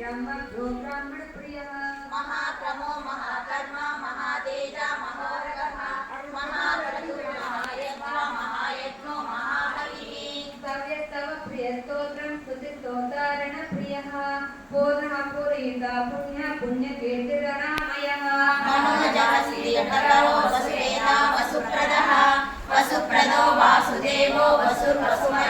ब्रह्मभ्यो ब्राह्मणप्रियः महाक्रमो महाकर्म महातेज महोरगः महाप्रचुर महायज्ञ महायज्ञो महाहरिः सव्यस्तव प्रियस्तोत्रं स्तुतिस्तोतारणप्रियः पूर्णः पूरयिता पुण्य पुण्यकीर्तिरणामयः मनोजः श्रीकरो वसुरेणा वसुप्रदः वसुप्रदो वासुदेवो वसुर्वसुमय